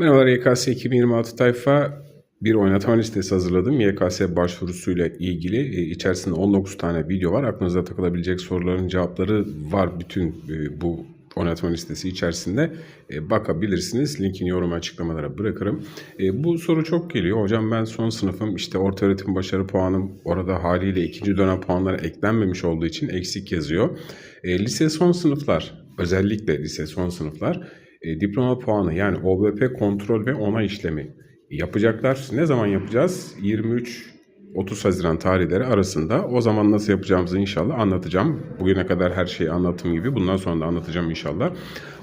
Merhabalar YKS 2026 tayfa bir oynatma listesi hazırladım. YKS başvurusuyla ilgili e, içerisinde 19 tane video var. Aklınıza takılabilecek soruların cevapları var bütün e, bu oynatma listesi içerisinde. E, bakabilirsiniz. Linkini yorum açıklamalara bırakırım. Bu soru çok geliyor. Hocam ben son sınıfım işte orta öğretim başarı puanım orada haliyle ikinci dönem puanları eklenmemiş olduğu için eksik yazıyor. Lise son sınıflar özellikle lise son sınıflar e, diploma puanı yani OBP kontrol ve onay işlemi yapacaklar. Ne zaman yapacağız? 23 30 Haziran tarihleri arasında. O zaman nasıl yapacağımızı inşallah anlatacağım. Bugüne kadar her şeyi anlattığım gibi bundan sonra da anlatacağım inşallah.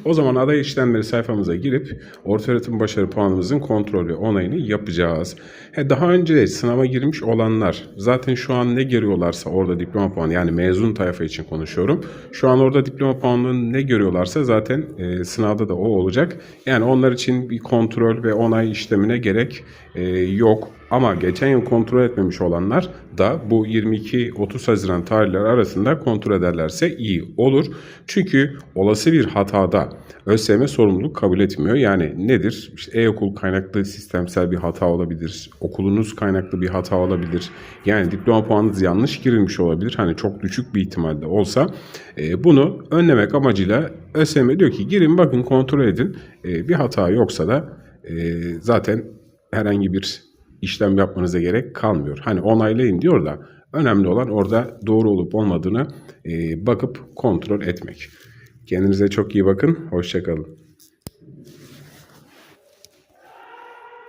O zaman aday işlemleri sayfamıza girip ortaöğretim başarı puanımızın kontrol ve onayını yapacağız. He, daha önce sınava girmiş olanlar zaten şu an ne görüyorlarsa orada diploma puanı yani mezun tayfa için konuşuyorum. Şu an orada diploma puanını ne görüyorlarsa zaten e, sınavda da o olacak. Yani onlar için bir kontrol ve onay işlemine gerek e, yok. Ama geçen yıl kontrol etmemiş olanlar da bu 22-30 Haziran tarihleri arasında kontrol ederlerse iyi olur. Çünkü olası bir hatada ÖSYM sorumluluk kabul etmiyor. Yani nedir? İşte e-okul kaynaklı sistemsel bir hata olabilir. Okulunuz kaynaklı bir hata olabilir. Yani diploma puanınız yanlış girilmiş olabilir. Hani çok düşük bir ihtimalle olsa e, bunu önlemek amacıyla ÖSYM diyor ki girin bakın kontrol edin. E, bir hata yoksa da e, zaten herhangi bir işlem yapmanıza gerek kalmıyor. Hani onaylayın diyor da önemli olan orada doğru olup olmadığını bakıp kontrol etmek. Kendinize çok iyi bakın. Hoşçakalın.